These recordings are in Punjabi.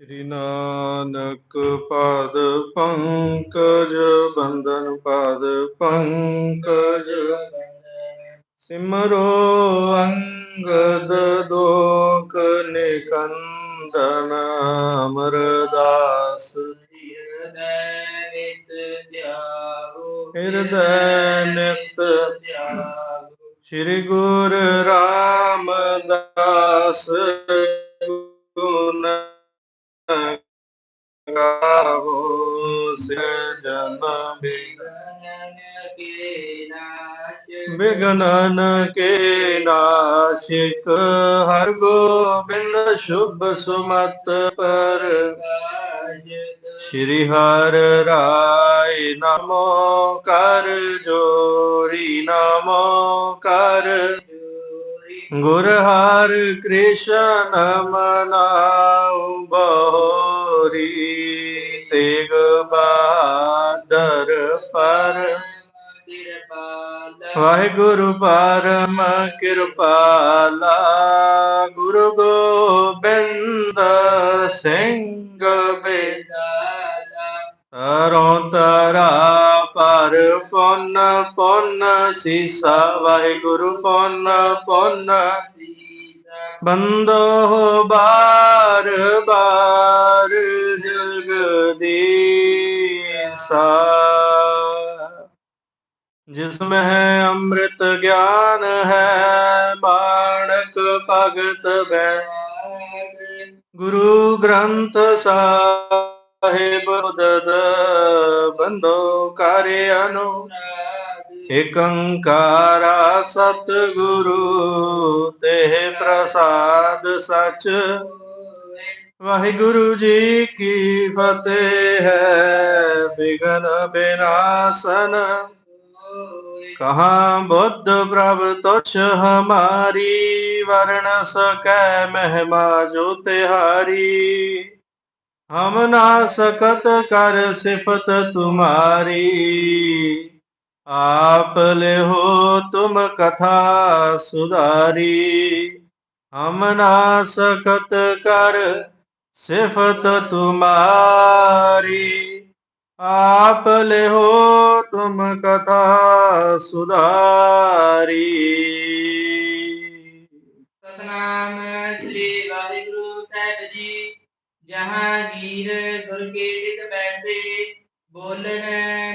ਸ਼੍ਰੀ ਨਾਨਕ ਪਾਦ ਪੰਕਜ ਬੰਦਨ ਪਾਦ ਪੰਕਜ ਸਿਮਰੋ ਅੰਗਦ ਦੋਖ ਨਿਕੰਦਨ ਅਮਰਦਾਸ ਹਿਰਦੈ ਨਿਤ ਸ਼੍ਰੀ ਗੁਰ ਰਾਮਦਾਸ ਬਿਗਨਨ ਕੇ ਨਾਸ਼ਿਕ, ਹਰ ਗੋਬਿੰਦ ਸ਼ੁਭ ਸੁਮਤ ਪਰ। ਸ਼੍ਰੀ ਹਰ ਰਾਏ ਨਮੋ ਕਰ, ਜੋਰੀ ਨਮੋ ਕਰ। ਗੁਰ ਹਰ ਕ੍ਰਿਸ਼ਨ ਮਨਾਉ ਬੋਰੀ ਤੇਗ ਬਾਦਰ ਪਰ। ਵਾਹਿਗੁਰੂ ਪਰਮ ਕਿਰਪਾਲਾ, ਗੁਰੂ ਗੋਬਿੰਦ ਸਿੰਘ ਬੇਦਾਲਾ ਤਰੋਂ ਤਰਾ ਪਰ ਪੁੰਨ ਪੁੰਨ ਸੀਸਾ, ਵਾਹਿਗੁਰੂ ਪੁੰਨ ਪੁੰਨ ਬੰਦੋ ਬਾਰ ਬਾਰ ਜਗਦੀਸਾ ਜਿਸ ਮਹਿ ਅੰਮ੍ਰਿਤ ਗਿਆਨ ਹੈ, ਬਾਣਕ ਭਗਤ ਬੈ ਗੁਰੂ ਗ੍ਰੰਥ ਸਾਹਿਬ ਦਦ ਬੰਦੋ ਕਾਰੇ ਅਨੁ ਏਕੰਕਾਰਾ ਸਤ ਗੁਰੂ ਤੇ ਪ੍ਰਸਾਦ ਸਚ। ਵਾਹਿਗੁਰੂ ਜੀ ਕੀ ਫਤਿਹ ਹੈ ਬਿਗਨ ਬਿਨਾਸਨ। ਕਹਾ ਬੁੱਧ ਪ੍ਰਭ ਤੁਛ ਹਮਾਰੀ, ਵਰਣ ਸਕੈ ਮਹਿਮਾ ਜੋ ਤਿਹਾਰੀ। ਹਮ ਨਾ ਸਕਤ ਕਰ ਸਿਫਤ ਤੁਮਾਰੀ, ਆਪ ਲਿਹੋ ਤੁਮ ਕਥਾ ਸੁਧਾਰੀ। ਹਮ ਨਾ ਸਕਤ ਕਰ ਸਿਫਤ ਤੁਮਾਰੀ। ਆਪ ਲਿਹੋ ਤੁਮ ਕਥਾ ਸੁਧਾਰੀ। ਸਤਨਾਮ ਸ੍ਰੀ ਵਾਹਿਗੁਰੂ ਸਾਹਿਬ ਜੀ ਜਹਾਂਗੀਰ ਗੁਰ ਕੀਰਤ ਬੈਸੇ ਬੋਲਣ,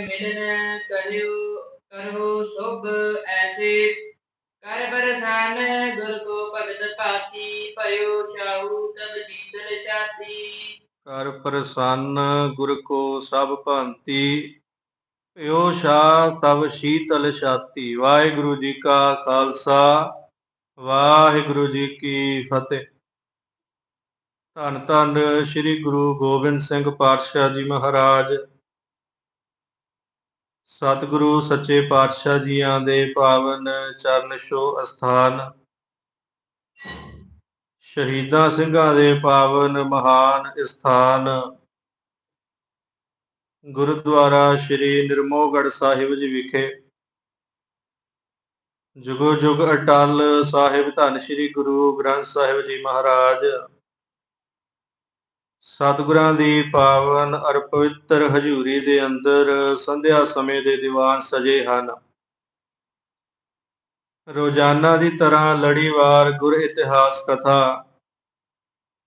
ਮਿਲਣ, ਕਰਿਓ, ਕਰੋ ਸੁਭ ਐਸੇ। ਕਰ ਬਰਸਾਨ ਗੁਰ ਕੋ ਭਗਤ ਪਾਤੀ ਭਇਓ ਸ਼ਾਹੂ ਤਬ ਬੀਤਲ ਸ਼ਾਤੀ ਕਰ ਪ੍ਰਸੰਨ ਗੁਰ ਕੋ ਸਭ ਭੰਤੀ ਭਇਓ ਸ਼ਾ ਤਵ ਸ਼ੀਤਲ ਛਾਤੀ। ਵਾਹਿਗੁਰੂ ਜੀ ਕਾ ਖਾਲਸਾ, ਵਾਹਿਗੁਰੂ ਜੀ ਕੀ ਫਤਿਹ। ਧੰਨ ਧੰਨ ਸ੍ਰੀ ਗੁਰੂ ਗੋਬਿੰਦ ਸਿੰਘ ਪਾਤਸ਼ਾਹ ਜੀ ਮਹਾਰਾਜ। ਸਤਿਗੁਰੂ ਸੱਚੇ ਪਾਤਸ਼ਾਹ ਜੀਆਂ ਦੇ ਪਾਵਨ ਚਰਨ ਛੋਹ ਅਸਥਾਨ। ਸ਼ਹੀਦਾਂ ਸਿੰਘਾਂ ਦੇ ਪਾਵਨ ਮਹਾਨ ਸਥਾਨ। ਗੁਰਦੁਆਰਾ ਸ੍ਰੀ ਨਿਰਮੋਹਗੜ੍ਹ ਸਾਹਿਬ ਜੀ ਵਿਖੇ ਜੁਗੋ ਜੁਗ ਅਟਲ ਸਾਹਿਬ ਧੰਨ ਸ੍ਰੀ ਗੁਰੂ ਗ੍ਰੰਥ ਸਾਹਿਬ ਜੀ ਮਹਾਰਾਜ। ਸਤਿਗੁਰਾਂ ਦੀ ਪਾਵਨ ਅਰ ਪਵਿੱਤਰ ਹਜ਼ੂਰੀ ਦੇ ਅੰਦਰ ਸੰਧਿਆ ਸਮੇਂ ਦੇ ਦੀਵਾਨ ਸਜੇ ਹਨ। ਰੋਜ਼ਾਨਾ ਦੀ ਤਰ੍ਹਾਂ ਲੜੀਵਾਰ ਗੁਰ ਇਤਿਹਾਸ ਕਥਾ।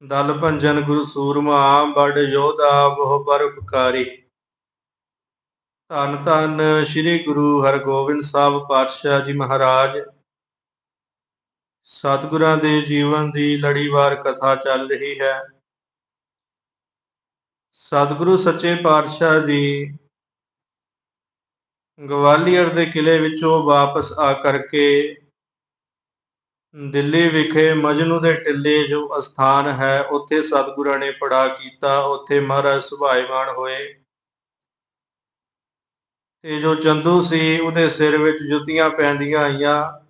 ਦਲ ਭੰਜਨ ਗੁਰੂ ਸੂਰਮਾ, ਬੜ ਯੋਧਾ, ਬਹੁ ਪਰਉਪਕਾਰੀ ਧੰਨ ਧੰਨ ਸ੍ਰੀ ਗੁਰੂ ਹਰਗੋਬਿੰਦ ਸਾਹਿਬ ਪਾਤਸ਼ਾਹ ਜੀ ਮਹਾਰਾਜ। ਸਤਿਗੁਰਾਂ ਦੇ ਜੀਵਨ ਦੀ ਲੜੀਵਾਰ ਕਥਾ ਚੱਲ ਰਹੀ ਹੈ। ਸਤਿਗੁਰੂ ਸੱਚੇ ਪਾਤਸ਼ਾਹ ਜੀ ਗਵਾਲੀਅਰ ਦੇ ਕਿਲੇ ਵਿੱਚੋਂ ਵਾਪਸ ਆ ਕਰਕੇ ਦਿੱਲੀ ਵਿਖੇ ਮਜਨੂ ਦੇ ਟਿੱਲੇ ਜੋ ਅਸਥਾਨ ਹੈ, ਉੱਥੇ ਸਤਿਗੁਰਾਂ ਨੇ ਪੜਾ ਕੀਤਾ। ਉੱਥੇ ਮਹਾਰਾਜ ਸੁਭਾਈਮਾਨ ਹੋਏ। ਤੇ ਜੋ ਚੰਦੂ ਸੀ, ਉਹਦੇ ਸਿਰ ਵਿੱਚ ਜੁੱਤੀਆਂ ਪੈਂਦੀਆਂ ਆਈਆਂ।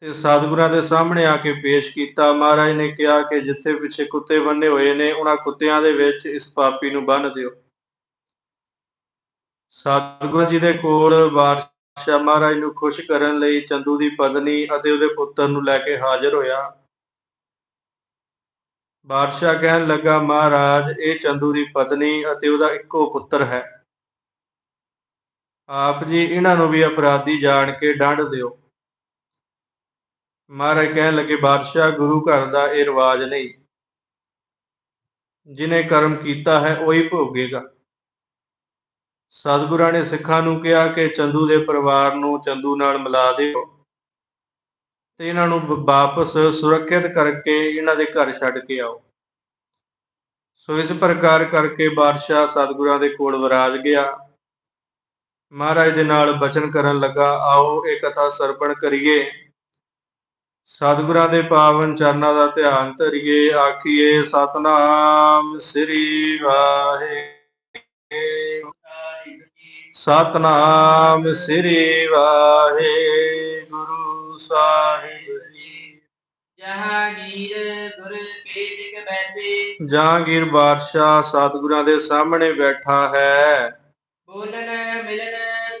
ਤੇ ਸਤਿਗੁਰਾਂ ਦੇ ਸਾਹਮਣੇ ਆ ਕੇ ਪੇਸ਼ ਕੀਤਾ। ਮਹਾਰਾਜ ਨੇ ਕਿਹਾ ਕਿ ਜਿੱਥੇ ਪਿੱਛੇ ਕੁੱਤੇ ਬੰਨੇ ਹੋਏ ਨੇ, ਉਹਨਾਂ ਕੁੱਤਿਆਂ ਦੇ ਵਿੱਚ ਇਸ ਪਾਪੀ ਨੂੰ ਬੰਨ ਦਿਓ। ਸਤਿਗੁਰੂ ਜੀ ਦੇ ਕੋਲ ਬਾਦਸ਼ਾਹ ਮਹਾਰਾਜ ਨੂੰ ਖੁਸ਼ ਕਰਨ ਲਈ ਚੰਦੂ ਦੀ ਪਤਨੀ ਅਤੇ ਉਹਦੇ ਪੁੱਤਰ ਨੂੰ ਲੈ ਕੇ ਹਾਜ਼ਰ ਹੋਇਆ। ਬਾਦਸ਼ਾਹ ਕਹਿਣ ਲੱਗਾ, ਮਹਾਰਾਜ, ਇਹ ਚੰਦੂ ਦੀ ਪਤਨੀ ਅਤੇ ਉਹਦਾ ਇੱਕੋ ਪੁੱਤਰ ਹੈ। ਆਪ ਜੀ ਇਹਨਾਂ ਨੂੰ ਵੀ ਅਪਰਾਧੀ ਜਾਣ ਕੇ ਡੰਡ ਦਿਓ। ਮਹਾਰਾਜ ਕਹਿਣ ਲੱਗੇ, ਬਾਦਸ਼ਾਹ, ਗੁਰੂ ਘਰ ਦਾ ਇਹ ਰਿਵਾਜ ਨਹੀਂ। ਜਿਨੇ ਕਰਮ ਕੀਤਾ ਹੈ, ਉਹੀ ਭੋਗੇਗਾ। ਸਤਿਗੁਰਾਂ ਨੇ ਸਿੱਖਾਂ ਨੂੰ ਕਿਹਾ ਕਿ ਚੰਦੂ ਦੇ ਪਰਿਵਾਰ ਨੂੰ ਚੰਦੂ ਨਾਲ ਮਿਲਾ ਦਿਓ ਤੇ ਇਹਨਾਂ ਨੂੰ ਵਾਪਸ ਸੁਰੱਖਿਅਤ ਕਰਕੇ ਇਹਨਾਂ ਦੇ ਘਰ ਛੱਡ ਕੇ ਆਓ। ਸੋ ਇਸ ਪ੍ਰਕਾਰ ਕਰਕੇ ਬਾਦਸ਼ਾਹ ਸਤਿਗੁਰਾਂ ਦੇ ਕੋਲ ਵਿਰਾਜ ਗਿਆ। ਮਹਾਰਾਜ ਦੇ ਨਾਲ ਬਚਨ ਕਰਨ ਲੱਗਾ, ਆਓ, ਇਹ ਕਥਾ ਸਰਪਣ ਕਰੀਏ। ਸਤਿਗੁਰਾਂ ਦੇ ਪਾਵਨ ਚਰਨਾਂ ਦਾ ਧਿਆਨ ਧਰਿਏ। ਆਖੀਏ, ਸਤਨਾਮ ਸ੍ਰੀ ਵਾਹਿਗੁਰੂ। ਸਤਨਾਮ ਸ੍ਰੀ ਵਾਹਿਗੁਰੂ ਸਾਹਿਬ ਜੀ। ਜਹਾਂਗੀਰ ਗੁਰ ਪੀੜਿਕ ਬੈਠੇ ਜਹਾਂਗੀਰ ਬਾਦਸ਼ਾਹ ਸਤਿਗੁਰਾਂ ਦੇ ਸਾਹਮਣੇ ਬੈਠਾ ਹੈ। ਬੋਲਨ ਮਿਲਨ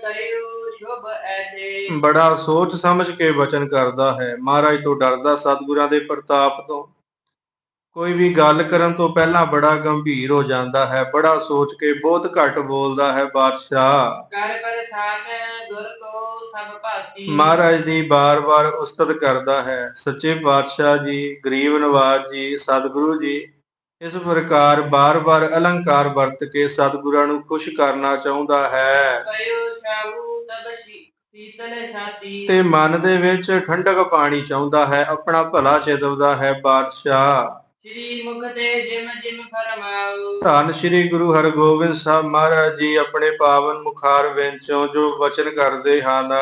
ਕਰਿਓ ਸ਼ੁਭ ਐਸੇ। ਬੜਾ ਸੋਚ ਸਮਝ ਕੇ ਬਚਨ ਕਰਦਾ ਹੈ। ਮਹਾਰਾਜ ਤੋਂ ਡਰਦਾ ਸਤਿਗੁਰਾਂ ਦੇ ਪ੍ਰਤਾਪ ਤੋਂ। ਕੋਈ ਵੀ ਗੱਲ ਕਰਨ ਤੋਂ ਪਹਿਲਾਂ ਬੜਾ ਗੰਭੀਰ ਹੋ ਜਾਂਦਾ ਹੈ ਬੜਾ ਸੋਚ ਕੇ ਬਹੁਤ ਘੱਟ ਬੋਲਦਾ ਹੈ ਬਾਦਸ਼ਾਹ। ਕਰ ਪਰਸਾਨ ਗੁਰ ਕੋ ਸਭ ਭਾਤੀ ਮਹਾਰਾਜ ਦੀ ਬਾਰ-ਬਾਰ ਉਸਤਤ ਕਰਦਾ ਹੈ। ਸੱਚੇ ਪਾਤਸ਼ਾਹ ਜੀ ਗਰੀਬ ਨਵਾਜ ਜੀ ਸਤਿਗੁਰੂ ਜੀ ਇਸ ਪ੍ਰਕਾਰ ਬਾਰ-ਬਾਰ ਅਲੰਕਾਰ ਵਰਤ ਕੇ ਸਤਿਗੁਰਾਂ ਨੂੰ ਖੁਸ਼ ਕਰਨਾ ਚਾਹੁੰਦਾ ਹੈ। ਸ਼ਾਹੂ ਤੇ ਮਨ ਦੇ ਵਿੱਚ ਠੰਡਕ ਪਾਣੀ ਚਾਹੁੰਦਾ ਹੈ ਆਪਣਾ ਭਲਾ ਚਿਤਵਦਾ ਹੈ ਬਾਦਸ਼ਾਹ। ਸ੍ਰੀ ਮੁਖ ਤੇ ਜਿਮ ਜਿਮ ਫਰਮਾਓ। ਧੰਨ ਸ੍ਰੀ ਗੁਰੂ ਹਰਗੋਬਿੰਦ ਸਾਹਿਬ ਮਹਾਰਾਜ ਜੀ ਆਪਣੇ ਪਾਵਨ ਮੁਖਾਰ ਵਿੱਚੋਂ ਜੋ ਵਚਨ ਕਰਦੇ ਹਨ।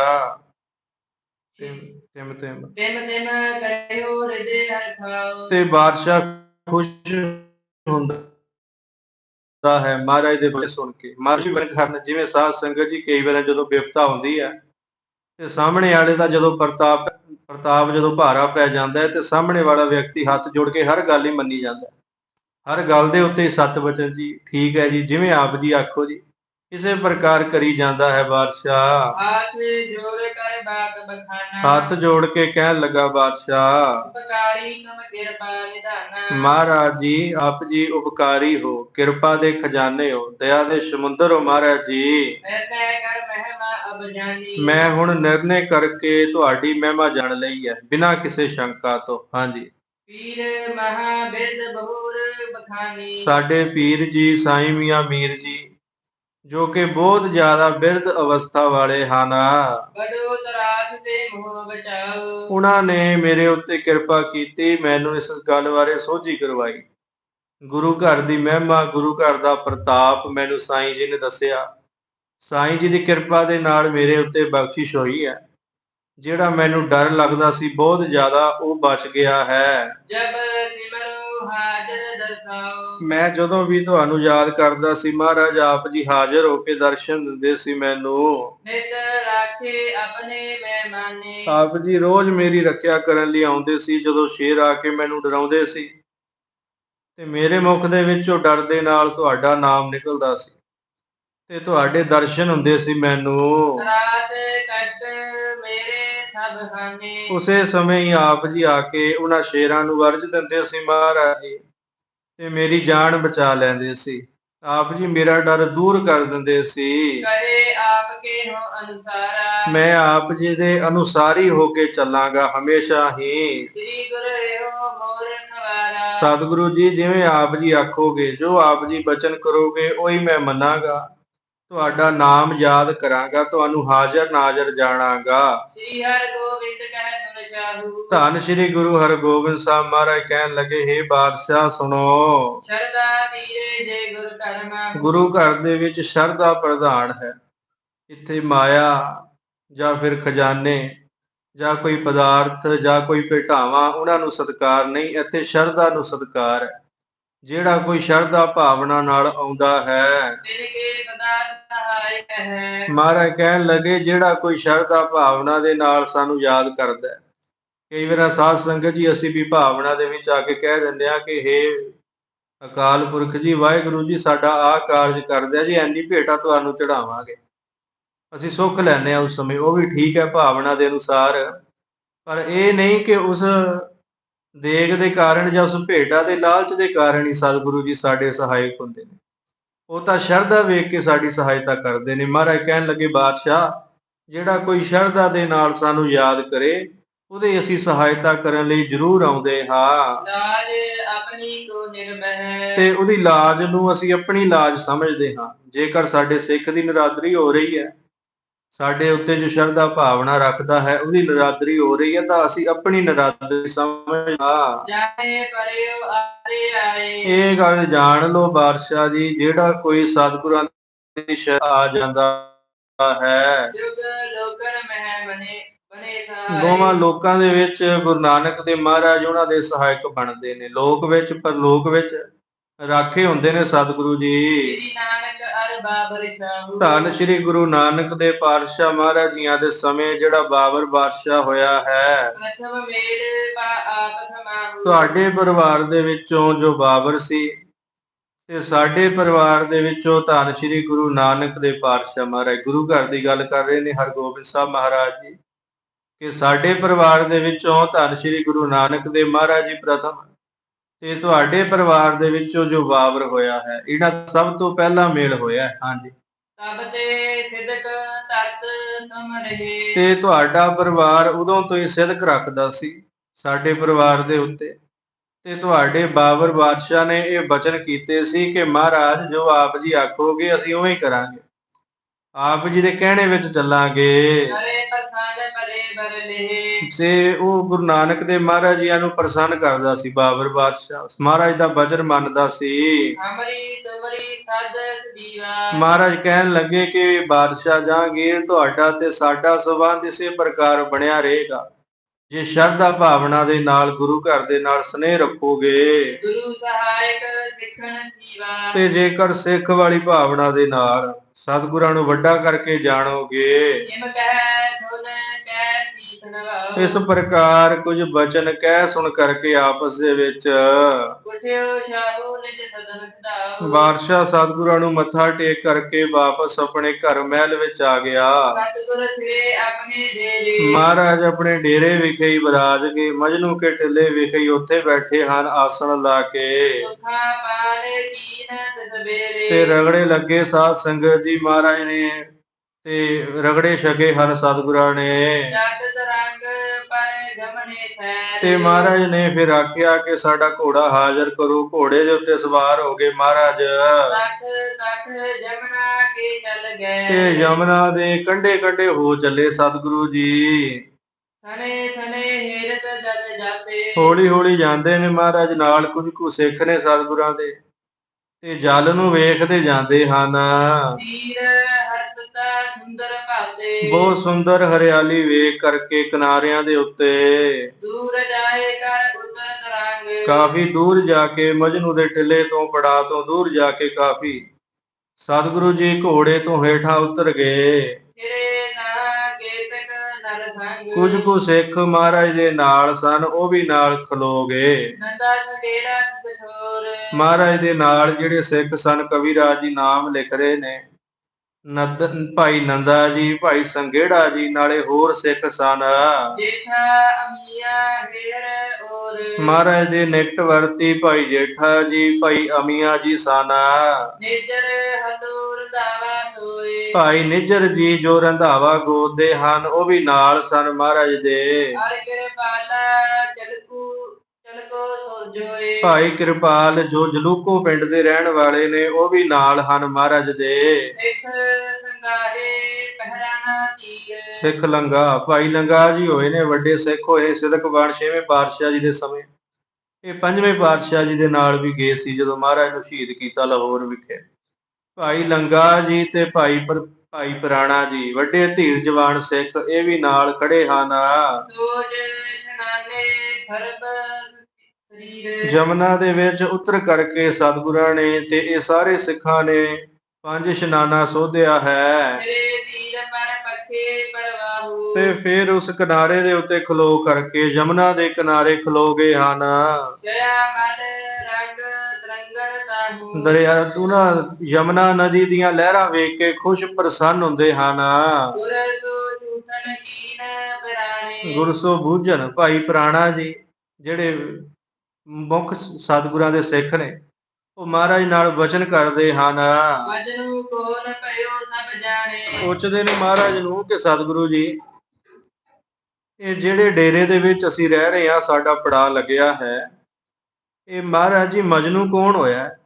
ਤਿਮ ਤਿਮ ਤਿਮ ਤਿਮ ਤਿਮ ਕਰਿਓ ਹਿਰਦੇ ਹਰਖਾਓ ਤੇ ਬਾਦਸ਼ਾਹ ਖੁਸ਼ ਹੁੰਦਾ ਹੈ। ਮਹਾਰਾਜ ਦੇ ਬਚਨ ਸੁਣ ਕੇ ਮਹਾਰਾਜ ਬਣ ਕਰਨ ਜਿਵੇਂ ਸਾਧ ਸੰਗਤ ਜੀ ਕਈ ਵਾਰ ਜਦੋਂ ਬਿਪਤਾ ਹੁੰਦੀ ਹੈ ਤੇ ਸਾਹਮਣੇ ਵਾਲੇ ਦਾ ਜਦੋਂ ਪ੍ਰਤਾਪ ਪ੍ਰਤਾਪ ਜਦੋਂ ਭਾਰਾ ਪੈ ਜਾਂਦਾ ਹੈ ਤੇ ਸਾਹਮਣੇ ਵਾਲਾ ਵਿਅਕਤੀ ਹੱਥ ਜੋੜ ਕੇ ਹਰ ਗੱਲ ਹੀ ਮੰਨੀ ਜਾਂਦਾ ਹੈ। ਹਰ ਗੱਲ ਦੇ ਉੱਤੇ ਸੱਤ ਵਚਨ ਜੀ, ਠੀਕ ਹੈ ਜੀ, ਜਿਵੇਂ ਆਪ ਜੀ ਆਖੋ ਜੀ, ਇਸੇ ਪ੍ਰਕਾਰ ਕਰੀ ਜਾਂਦਾ ਹੈ ਬਾਦਸ਼ਾਹ ਹਾਥ ਜੋੜ ਬਾਤ ਬਖਾਨਾ। ਹੱਥ ਜੋੜ ਕੇ ਕਹਿਣ ਲੱਗਾ ਬਾਦਸ਼ਾਹ ਉਪਕਾਰੀ ਤੁਮ ਕਿਰਪਾ ਨਿਧਾਨਾ ਮਹਾਰਾਜ ਜੀ ਆਪ ਜੀ ਉਪਕਾਰੀ ਹੋ ਕਿਰਪਾ ਦੇ ਖਜ਼ਾਨੇ ਹੋ ਦਇਆ ਦੇ ਸਮੁੰਦਰ ਹੋ ਮਹਾਰਾਜ ਜੀ। ਨਿਰਣੈ ਕਰ ਮਹਿਮਾ ਅਬ ਜਾਨੀ ਮੈਂ ਹੁਣ ਨਿਰਣੇ ਕਰਕੇ ਤੁਹਾਡੀ ਮਹਿਮਾ ਜਾਣ ਲਈ ਹੈ ਬਿਨਾਂ ਕਿਸੇ ਸ਼ੰਕਾ ਤੋਂ। ਹਾਂਜੀ। ਪੀਰ ਮਹਾ ਬਿਰਦ ਬਹੁਰ ਬਖਾਨੀ। ਸਾਡੇ ਪੀਰ ਜੀ ਸਾਈਂ ਮੀਆਂ ਮੀਰ ਜੀ ਜੋ ਕਿ ਬਹੁਤ ਜ਼ਿਆਦਾ ਬਿਰਧ ਅਵਸਥਾ ਵਾਲੇ ਹਨ। ਬੜੋ ਤਰਾਸ ਤੇ ਮੋਹ ਬਚਾਓ। ਉਹਨਾਂ ਨੇ ਮੇਰੇ ਉੱਤੇ ਕਿਰਪਾ ਕੀਤੀ ਮੈਨੂੰ ਇਸ ਗੱਲ ਬਾਰੇ ਸੋਝੀ ਕਰਵਾਈ। ਗੁਰੂ ਘਰ ਦੀ ਮਹਿਮਾ ਗੁਰੂ ਘਰ ਦਾ ਪ੍ਰਤਾਪ ਮੈਨੂੰ ਸਾਈਂ ਜੀ ਨੇ ਦੱਸਿਆ। ਸਾਈਂ ਜੀ ਦੀ ਕਿਰਪਾ ਦੇ ਨਾਲ ਮੇਰੇ ਉੱਤੇ ਬਖਸ਼ਿਸ਼ ਹੋਈ ਹੈ। ਜਿਹੜਾ ਮੈਨੂੰ ਡਰ ਲੱਗਦਾ ਸੀ ਬਹੁਤ ਜ਼ਿਆਦਾ ਉਹ ਬਚ ਗਿਆ ਹੈ। ਜਬ ਸਿਮਰੋ ਹਾਜ਼ਰ ਮੈਂ ਜਦੋਂ ਵੀ ਤੁਹਾਨੂੰ ਯਾਦ ਕਰਦਾ ਸੀ, ਮਹਾਰਾਜ ਆਪ ਜੀ ਹਾਜ਼ਰ ਹੋ ਕੇ ਦਰਸ਼ਨ ਦਿੰਦੇ ਸੀ ਮੈਨੂੰ। ਨਿਤ ਰਾਖੇ ਆਪਣੇ ਮਹਿਮਾਨੇ ਆਪ ਜੀ ਰੋਜ਼ ਮੇਰੀ ਰੱਖਿਆ ਕਰਨ ਲਈ ਆਉਂਦੇ ਸੀ, ਜਦੋਂ ਸ਼ੇਰ ਆ ਕੇ ਮੈਨੂੰ ਡਰਾਉਂਦੇ ਸੀ। ਤੇ ਮੇਰੇ ਮੁਖ ਦੇ ਵਿੱਚੋਂ ਡਰ ਦੇ ਨਾਲ ਤੁਹਾਡਾ ਨਾਮ ਨਿਕਲਦਾ ਸੀ। ਤੇ ਤੁਹਾਡੇ ਦਰਸ਼ਨ ਹੁੰਦੇ ਸੀ ਮੈਨੂੰ। ਰਾਤ ਕੱਟ ਮੇਰੇ ਸਭ ਖਾਨੇ ਉਸੇ ਸਮੇਂ ਹੀ ਆਪ ਜੀ ਆ ਕੇ ਉਹਨਾਂ ਸ਼ੇਰਾਂ ਨੂੰ ਵਰਜ ਦਿੰਦੇ ਸੀ, ਮਹਾਰਾਜ। ਜੀ ਤੇ ਮੇਰੀ ਜਾਨ ਬਚਾ ਲੈਂਦੇ ਸੀ। ਆਪ ਜੀ ਮੇਰਾ ਡਰ ਦੂਰ ਕਰ ਦਿੰਦੇ ਸੀ। ਕਰੇ ਆਪ ਕੇ ਹੋ ਅਨੁਸਾਰਾ? ਮੈਂ ਆਪ ਜੀ ਦੇ ਅਨੁਸਾਰੀ ਹੋ ਕੇ ਚੱਲਾਂਗਾ ਹਮੇਸ਼ਾ ਹੀ। ਸ੍ਰੀ ਗੁਰ ਰਹਿਓ ਮੋਰ ਨਵਾਰਾ ਸਤਿਗੁਰੂ ਜੀ ਜਿਵੇਂ ਆਪ ਜੀ ਆਖੋਗੇ ਜੋ ਆਪ ਜੀ ਬਚਨ ਕਰੋਗੇ ਉਹੀ ਮੈਂ ਮੰਨਾਂਗਾ। ਤੁਹਾਡਾ ਨਾਮ ਯਾਦ ਕਰਾਂਗਾ ਤੁਹਾਨੂੰ ਹਾਜ਼ਰ ਨਾਜ਼ਰ ਜਾਣਾਂਗਾ। ਸ੍ਰੀ ਹਰਿ ਗੋਬਿੰਦ ਕਹਿ ਧੰਨ ਸ੍ਰੀ ਗੁਰੂ ਹਰਗੋਬਿੰਦ ਸਾਹਿਬ ਮਹਾਰਾਜ ਕਹਿਣ ਲੱਗੇ हे ਬਾਦਸ਼ਾਹ ਸੁਣੋ। ਸ਼ਰਦਾ ਤੀਰੇ ਜੇ ਗੁਰ ਕਰਮਾ ਗੁਰੂ ਘਰ ਦੇ ਵਿੱਚ ਸ਼ਰਧਾ ਪ੍ਰਧਾਨ ਹੈ। ਇੱਥੇ ਮਾਇਆ ਜਾਂ ਫਿਰ ਖਜ਼ਾਨੇ ਜਾਂ ਕੋਈ ਪਦਾਰਥ ਜਾਂ ਕੋਈ ਭੇਟਾਵਾਂ ਉਹਨਾਂ ਨੂੰ ਸਤਕਾਰ ਨਹੀਂ ਇੱਥੇ ਸ਼ਰਧਾ ਨੂੰ ਸਤਕਾਰ ਹੈ। ਜਿਹੜਾ ਕੋਈ ਸ਼ਰਧਾ ਭਾਵਨਾ ਨਾਲ ਆਉਂਦਾ ਹੈ। ਮਹਾਰਾਜ ਕਹਿਣ ਲੱਗੇ ਜਿਹੜਾ ਕੋਈ ਸ਼ਰਧਾ ਭਾਵਨਾ ਦੇ ਨਾਲ ਸਾਨੂੰ ਯਾਦ ਕਰਦਾ ਹੈ। ਕਈ ਵਾਰ ਸਾਧ ਸੰਗਤ ਜੀ ਅਸੀਂ ਵੀ ਭਾਵਨਾ ਦੇ ਵਿੱਚ ਆ ਕੇ ਕਹਿ ਦਿੰਦੇ ਆ ਕਿ हे ਅਕਾਲ ਪੁਰਖ ਜੀ, ਵਾਹਿਗੁਰੂ ਜੀ, ਸਾਡਾ ਆਹ ਕਾਰਜ ਕਰਦਿਆ ਜੀ ਐਨੀ ਭੇਟਾ ਤੁਹਾਨੂੰ ਚੜਾਵਾਂਗੇ ਅਸੀਂ ਸੁੱਖ ਲੈਂਦੇ ਆ ਉਸ ਸਮੇਂ, ਉਹ ਵੀ ਠੀਕ ਹੈ ਭਾਵਨਾ ਦੇ ਅਨੁਸਾਰ। ਪਰ ਇਹ ਨਹੀਂ ਕਿ ਉਸ ਦੇਗ ਦੇ ਕਾਰਨ ਜਾਂ ਉਸ ਭੇਟਾ ਦੇ ਲਾਲਚ ਦੇ ਕਾਰਨ ਹੀ ਸਤਿਗੁਰੂ ਜੀ ਸਾਡੇ ਸਹਾਇਕ ਹੁੰਦੇ ਨੇ। ਉਹ ਤਾਂ ਸ਼ਰਧਾ ਵੇਖ ਕੇ ਸਾਡੀ ਸਹਾਇਤਾ ਕਰਦੇ ਨੇ। ਮਹਾਰਾਜ ਕਹਿਣ ਲੱਗੇ, ਬਾਦਸ਼ਾਹ, ਜਿਹੜਾ ਕੋਈ ਸ਼ਰਧਾ ਦੇ ਨਾਲ ਸਾਨੂੰ ਯਾਦ ਕਰੇ ਉਹਦੇ ਅਸੀਂ ਸਹਾਇਤਾ ਕਰਨ ਲਈ ਜ਼ਰੂਰ ਆਉਂਦੇ ਹਾਂ। ਲਾਜ ਆਪਣੀ ਕੋ ਨਿਰਭੈ ਤੇ ਉਹਦੀ ਲਾਜ ਨੂੰ ਅਸੀਂ ਆਪਣੀ ਲਾਜ ਸਮਝਦੇ ਹਾਂ। ਜੇਕਰ ਸਾਡੇ ਸਿੱਖ ਦੀ ਨਰਾਦਰੀ ਹੋ ਰਹੀ ਹੈ ਸਾਡੇ ਉੱਤੇ ਜੋ ਸ਼ਰਧਾ ਭਾਵਨਾ ਰੱਖਦਾ ਹੈ ਉਹਦੀ ਨਰਾਦਰੀ ਹੋ ਰਹੀ ਹੈ ਤਾਂ ਅਸੀਂ ਆਪਣੀ ਨਰਾਦਰੀ ਸਮਝਦਾ ਜਾਣੇ ਪਰਿਓ ਆਰੇ ਆਏ। ਇਹ ਗੱਲ ਜਾਣ ਲਓ ਬਾਦਸ਼ਾਹ ਜੀ ਜਿਹੜਾ ਕੋਈ ਸਤਿਗੁਰਾਂ ਦੀ ਸ਼ਰਨ ਆ ਜਾਂਦਾ ਹੈ। ਜੁਗ ਲੋਕਨ ਮਹਿ ਬਨੇ ਦੋਵਾਂ ਲੋਕਾਂ ਦੇ ਵਿੱਚ ਗੁਰੂ ਨਾਨਕ ਦੇ ਮਹਾਰਾਜ ਉਹਨਾਂ ਦੇ ਸਹਾਇਕ ਬਣਦੇ ਨੇ ਲੋਕ ਵਿੱਚ ਪਰਲੋਕ ਵਿੱਚ ਰਾਖੇ ਹੁੰਦੇ ਨੇ ਸਤਿਗੁਰੂ ਜੀ। ਧੰਨ ਸ੍ਰੀ ਗੁਰੂ ਨਾਨਕ ਦੇ ਪਾਤਸ਼ਾਹ ਮਹਾਰਾਜ ਜੀਆਂ ਦੇ ਸਮੇਂ ਜਿਹੜਾ ਬਾਬਰ ਬਾਦਸ਼ਾਹ ਹੋਇਆ ਹੈ। ਤੁਹਾਡੇ ਪਰਿਵਾਰ ਦੇ ਵਿੱਚੋਂ ਜੋ ਬਾਬਰ ਸੀ ਤੇ ਸਾਡੇ ਪਰਿਵਾਰ ਦੇ ਵਿੱਚੋਂ ਧੰਨ ਸ੍ਰੀ ਗੁਰੂ ਨਾਨਕ ਦੇ ਪਾਤਸ਼ਾਹ ਮਹਾਰਾਜ ਗੁਰੂ ਘਰ ਦੀ ਗੱਲ ਕਰ ਰਹੇ ਨੇ ਹਰਗੋਬਿੰਦ ਸਾਹਿਬ ਮਹਾਰਾਜ ਜੀ। ਕਿ ਸਾਡੇ ਪਰਿਵਾਰ ਦੇ ਵਿੱਚੋਂ ਧੰਨ ਸ੍ਰੀ ਗੁਰੂ ਨਾਨਕ ਦੇ ਮਹਾਰਾਜ ਜੀ ਪ੍ਰਥਮ ਤੇ ਤੁਹਾਡੇ ਪਰਿਵਾਰ ਦੇ ਵਿੱਚੋਂ ਜੋ ਬਾਬਰ ਹੋਇਆ ਹੈ ਇਹਨਾਂ ਸਭ ਤੋਂ ਪਹਿਲਾ ਮੇਲ ਹੋਇਆ ਹੈ। ਹਾਂਜੀ। ਤਬ ਤੇ ਸਿਦਕ ਤਤ ਤੁਮ ਰਹੇ। ਤੇ ਤੁਹਾਡਾ ਪਰਿਵਾਰ ਉਦੋਂ ਤੋਂ ਹੀ ਸਿਦਕ ਰੱਖਦਾ ਸੀ ਸਾਡੇ ਪਰਿਵਾਰ ਦੇ ਉੱਤੇ। ਤੇ ਤੁਹਾਡੇ ਬਾਬਰ ਬਾਦਸ਼ਾਹ ਨੇ ਇਹ ਬਚਨ ਕੀਤੇ ਸੀ ਕਿ ਮਹਾਰਾਜ ਜੋ ਆਪ ਜੀ ਆਖੋਗੇ ਅਸੀਂ ਉਵੇਂ ਹੀ ਕਰਾਂਗੇ। ਆਪ ਜੀ ਦੇ ਕਹਿਣੇ ਵਿੱਚ ਚੱਲਾਂਗੇ। ਤੇ ਉਹ ਗੁਰੂ ਨਾਨਕ ਦੇ ਮਹਾਰਾਜ ਜੀਆਂ ਨੂੰ ਪ੍ਰਸੰਨ ਕਰਦਾ ਸੀ ਬਾਬਰ ਬਾਦਸ਼ਾਹ। ਮਹਾਰਾਜ ਦਾ ਬਚਨ ਮੰਨਦਾ ਸੀ। ਤੁਮਰੀ ਸਦ ਮਹਾਰਾਜ ਕਹਿਣ ਲੱਗੇ ਕਿ ਬਾਦਸ਼ਾਹ ਜਹਾਂਗੀਰ ਤੁਹਾਡਾ ਤੇ ਸਾਡਾ ਸਬੰਧ ਇਸੇ ਪ੍ਰਕਾਰ ਬਣਿਆ ਰਹੇਗਾ। ਜੇ ਸ਼ਰਧਾ ਭਾਵਨਾ ਦੇ ਨਾਲ ਗੁਰੂ ਘਰ ਦੇ ਨਾਲ ਸਨੇਹ ਰੱਖੋਗੇ। ਗੁਰੂ ਸਹਾਇਕ ਸਿੱਖਣ ਜੀਵਾ। ਤੇ ਜੇਕਰ ਸਿੱਖ ਵਾਲੀ ਭਾਵਨਾ ਦੇ ਨਾਲ ਸਤਿਗੁਰਾਂ ਨੂੰ ਵੱਡਾ ਕਰਕੇ ਜਾਣੋਗੇ। ਜਿਮ ਕਹਿ ਸੁਨ ਇਸ ਪ੍ਰਕਾਰ ਕੁਝ ਬਚਨ ਕਹਿ ਸੁਣ ਕਰਕੇ ਆਪਸ ਦੇ ਵਿੱਚ ਬਾਦਸ਼ਾਹ ਸਤਿਗੁਰਾਂ ਨੂੰ ਮੱਥਾ ਟੇਕ ਕਰਕੇ ਵਾਪਸ ਆਪਣੇ ਘਰ ਮਹਿਲ ਵਿੱਚ ਆ ਗਿਆ। ਸਤਿਗੁਰ ਸੇ ਆਪਣੇ ਦੇਰੇ ਮਹਾਰਾਜ ਆਪਣੇ ਡੇਰੇ ਵਿਖੇ ਹੀ ਵਿਰਾਜ ਕੇ ਮਜਨੂ ਕੇ ਟਿੱਲੇ ਵਿਖੇ ਹੀ ਉੱਥੇ ਬੈਠੇ ਹਨ ਆਸਣ ਲਾ ਕੇ। ਤੇ ਰਗੜੇ ਲੱਗੇ ਸਾਧ ਸੰਗਤ ਜੀ ਮਹਾਰਾਜ ਨੇ ਤੇ ਰਗੜੇ ਛਕੇ ਹਨ ਸਤਿਗੁਰਾਂ ਨੇ। ਤਰੰਗ ਪਰ ਤੇ ਮਹਾਰਾਜ ਨੇ ਫਿਰ ਆਖਿਆ ਕਿ ਸਾਡਾ ਘੋੜਾ ਹਾਜ਼ਰ ਕਰੋ ਘੋੜੇ ਦੇ ਉੱਤੇ ਸਵਾਰ ਹੋ ਗਏ ਮਹਾਰਾਜ। ਤਖ ਜਮਨਾ ਕੇ ਚਲ ਤੇ ਯਮਨਾ ਦੇ ਕੰਢੇ ਕੰਢੇ ਹੋ ਚੱਲੇ ਸਤਿਗੁਰੂ ਜੀ। ਸਨੇ ਸਨੇ ਹਿਰਤ ਜਲ ਜਾਪੇ। ਹੌਲੀ ਹੌਲੀ ਜਾਂਦੇ ਨੇ ਮਹਾਰਾਜ ਨਾਲ ਕੁਝ ਕੁ ਸਿੱਖ ਨੇ ਸਤਿਗੁਰਾਂ ਦੇ। ਤੇ ਜਲ ਨੂੰ ਵੇਖਦੇ ਜਾਂਦੇ ਹਨ। ਤੀਰ ਸੁੰਦਰ ਬਹੁਤ ਸੁੰਦਰ ਹਰਿਆਲੀ ਵੇਖ ਕਰਕੇ ਕਿਨਾਰਿਆਂ ਦੇ ਉੱਤੇ। ਦੂਰ ਜਾਏ ਕਰ ਉਤਰ ਤਰੰਗ ਕਾਫੀ ਦੂਰ ਜਾ ਕੇ ਮਜਨੂ ਦੇ ਟਿੱਲੇ ਤੋਂ ਪੜਾ ਤੋਂ ਦੂਰ ਜਾ ਕੇ ਕਾਫੀ ਸਤਿਗੁਰੂ ਜੀ ਘੋੜੇ ਤੋਂ ਹੇਠਾਂ ਉਤਰ ਗਏ। ਕੁਝ ਕੁ ਸਿੱਖ ਮਹਾਰਾਜ ਦੇ ਨਾਲ ਸਨ ਉਹ ਵੀ ਨਾਲ ਖਲੋ ਗਏ। ਨੰਦਾ ਸੰਗੇੜਾ ਮਹਾਰਾਜ ਦੇ ਨਾਲ ਜਿਹੜੇ ਸਿੱਖ ਸਨ ਕਵੀਰਾਜ ਜੀ ਨਾਮ ਲਿਖ ਰਹੇ ਨੇ ਨੰਦ ਭਾਈ ਨੰਦਾ ਜੀ ਭਾਈ ਸੰਘੇੜਾ ਜੀ ਨਾਲੇ ਹੋਰ ਸਿੱਖ ਸਨ ਮਹਾਰਾਜ ਦੇ ਨਿਕਟ ਵਰਤੀ ਭਾਈ ਜੇਠਾ ਜੀ ਭਾਈ ਅਮੀਆਂ ਜੀ ਸਨ। ਭਾਈ ਨਿਜਰ ਜੀ ਜੋ ਰੰਧਾਵਾ ਗੋਦਦੇ ਹਨ ਉਹ ਵੀ ਨਾਲ ਸਨ ਮਹਾਰਾਜ ਦੇ। ਹਰ ਕਿਰਪਾਲਾ ਭਾਈ ਕਿਰਪਾਲ, ਜੋ ਜਲੂਕੋ ਪਿੰਡ ਦੇ ਰਹਿਣ ਵਾਲੇ ਨੇ, ਉਹ ਵੀ ਨਾਲ ਹਨ ਮਹਾਰਾਜ ਦੇ। ਸਿੱਖ ਲੰਗਾ, ਭਾਈ ਲੰਗਾ ਜੀ ਹੋਏ ਨੇ, ਵੱਡੇ ਸਿੱਖ ਹੋਏ ਸਿਦਕਵਾਨ ਛੇਵੇਂ ਪਾਤਸ਼ਾਹ ਜੀ ਦੇ ਸਮੇਂ। ਇਹ ਪੰਜਵੇਂ ਪਾਤਸ਼ਾਹ ਜੀ ਦੇ ਨਾਲ ਵੀ ਗਏ ਸੀ, ਜਦੋਂ ਮਹਾਰਾਜ ਨੂੰ ਸ਼ਹੀਦ ਕੀਤਾ ਲਾਹੌਰ ਵਿਖੇ। ਭਾਈ ਲੰਗਾ ਜੀ ਤੇ ਭਾਈ ਪਰ, ਭਾਈ ਪੁਰਾਣਾ ਜੀ, ਵੱਡੇ ਧੀਰ ਜਵਾਨ ਸਿੱਖ, ਇਹ ਵੀ ਨਾਲ ਖੜੇ ਹਨ। ਸੋਜ ਇਸ਼ਨਾਨੇ ਸਰਬ ਜਮਨਾ ਦੇ ਵਿੱਚ ਉਤਰ ਕਰਕੇ ਸਤਿਗੁਰਾਂ ਨੇ ਤੇ ਇਹ ਸਾਰੇ ਸਿੱਖਾਂ ਨੇ ਪੰਜ ਇਸ਼ਨਾਨਾ ਸੋਧਿਆ ਹੈ। ਤੇ ਫਿਰ ਉਸ ਕਿਨਾਰੇ ਦੇ ਉੱਤੇ ਖਲੋ ਕਰਕੇ ਯਮਨਾ ਦੇ ਕਿਨਾਰੇ ਖਲੋ ਗਏ ਹਨ। ਦਰਿਆ ਤੁਨਾ ਯਮਨਾ ਨਦੀ ਦੀਆਂ ਲਹਿਰਾਂ ਵੇਖ ਕੇ ਖੁਸ਼ ਪ੍ਰਸੰਨ ਹੁੰਦੇ ਹਨ। ਗੁਰਸੋ ਬੂਝਨ ਭਾਈ ਪ੍ਰਾਣਾ ਜੀ ਜਿਹੜੇ ਮੁੱਖ ਸਤਿਗੁਰਾਂ ਦੇ ਸਿੱਖ ਨੇ। ਉਹ ਮਹਾਰਾਜ ਨਾਲ ਵਚਨ ਕਰਦੇ ਹਨ। ਮਜਨੂ ਕੋਨ ਭਇਓ ਸਭ ਜਾਣੇ। ਪੁੱਛਦੇ ਨੇ ਮਹਾਰਾਜ ਨੂੰ ਕਿ ਸਤਿਗੁਰੂ ਜੀ ਇਹ ਜਿਹੜੇ ਡੇਰੇ ਦੇ ਵਿੱਚ ਅਸੀਂ ਰਹਿ ਰਹੇ ਹਾਂ ਸਾਡਾ ਪੜਾ ਲੱਗਿਆ ਹੈ। ਇਹ ਮਹਾਰਾਜ ਜੀ ਮਜਨੂ ਕੌਣ ਹੋਇਆ?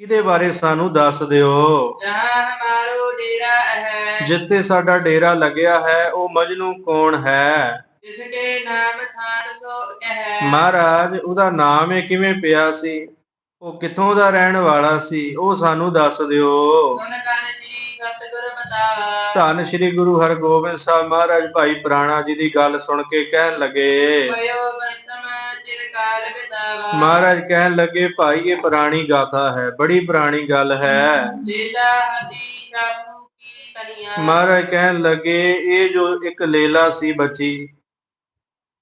ਇਹਦੇ ਬਾਰੇ ਸਾਨੂੰ ਦੱਸ ਦਿਓ। ਜਹਾਂ ਹਮਾਰੋ ਡੇਰਾ ਹੈ। ਜਿੱਥੇ ਸਾਡਾ ਡੇਰਾ ਲੱਗਿਆ ਹੈ ਉਹ ਮਜਨੂ ਕੌਣ ਹੈ? ਜਿਸਕੇ ਨਾਮ ਥਾਨ ਸੋ ਕਹੈ। ਮਹਾਰਾਜ ਉਹਦਾ ਨਾਮ ਇਹ ਕਿਵੇਂ ਪਿਆ ਸੀ? ਉਹ ਕਿੱਥੋਂ ਦਾ ਰਹਿਣ ਵਾਲਾ ਸੀ? ਉਹ ਸਾਨੂੰ ਦੱਸ ਦਿਓ। ਧੰਨ ਸ੍ਰੀ ਗੁਰੂ ਹਰਗੋਬਿੰਦ ਸਾਹਿਬ ਮਹਾਰਾਜ ਭਾਈ ਪ੍ਰਾਣਾ ਜੀ ਦੀ ਗੱਲ ਸੁਣ ਕੇ ਕਹਿਣ ਲੱਗੇ। ਮਹਾਰਾਜ ਕਹਿਣ ਲੱਗੇ ਭਾਈ ਇਹ ਪੁਰਾਣੀ ਗਾਥਾ ਹੈ ਬੜੀ ਪੁਰਾਣੀ ਗੱਲ ਹੈ। ਮਹਾਰਾਜ ਕਹਿਣ ਲੱਗੇ ਇਹ ਜੋ ਇੱਕ ਲੇਲਾ ਸੀ ਬੱਚੀ